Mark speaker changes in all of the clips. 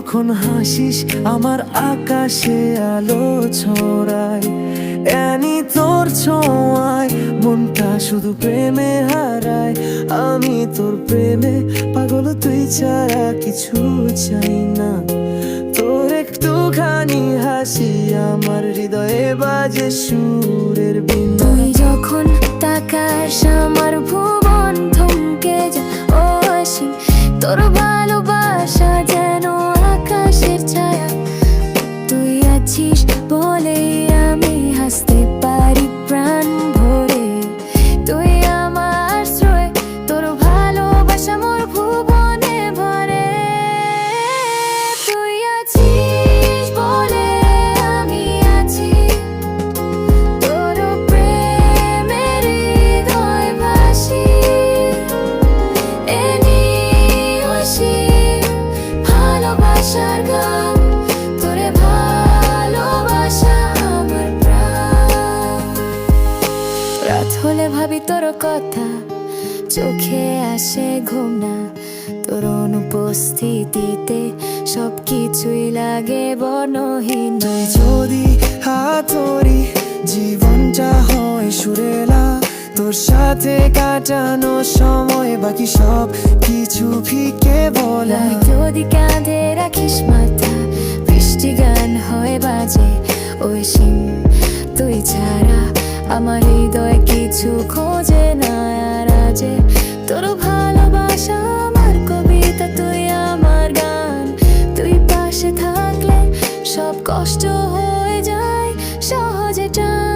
Speaker 1: যখন হাসিস, আমার আকাশে আলো ছড়ায়। এনি তোর ছোঁয়ায়, মনটা শুধু প্রেমে হারায়। আমি তোর প্রেমে পাগল, তুই ছাড়া কিছু চাই না। তোর একটুখানি হাসি আমার হৃদয়ে বাজে সুরের বিনা
Speaker 2: যখন তাকাস, আমার রাত হলে ভাবি তোর কথা, চোখে আসে ঘুম না তোর অনুপস্থিতিতে সব কিছুই লাগে বর্ণহীন
Speaker 1: তোর সাথে কাটানো সময় বাকি সব কিছু ফিকে বলা।
Speaker 2: যদি কাঁধে রাখিস মাথা, বৃষ্টি গান হয় বাজে। ওই সিম তুই ছাড়া আমার হৃদয় কিছু খোঁজে না। আর আজে তোর ভালোবাসা আমার কবিতা, তুই আমার গান। তুই পাশে থাকলে সব কষ্ট হয়ে যায়, সহজে টান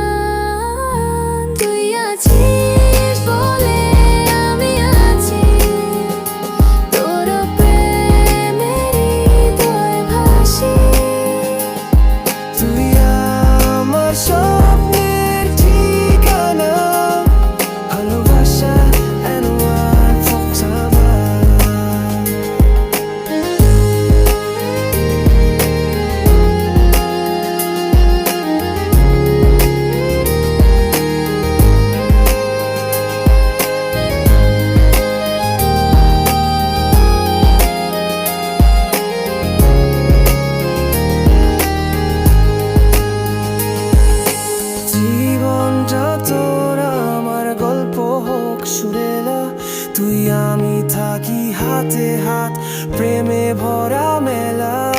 Speaker 1: তুই আমি থাকি হাতে হাত প্রেমে ভরা মেলা।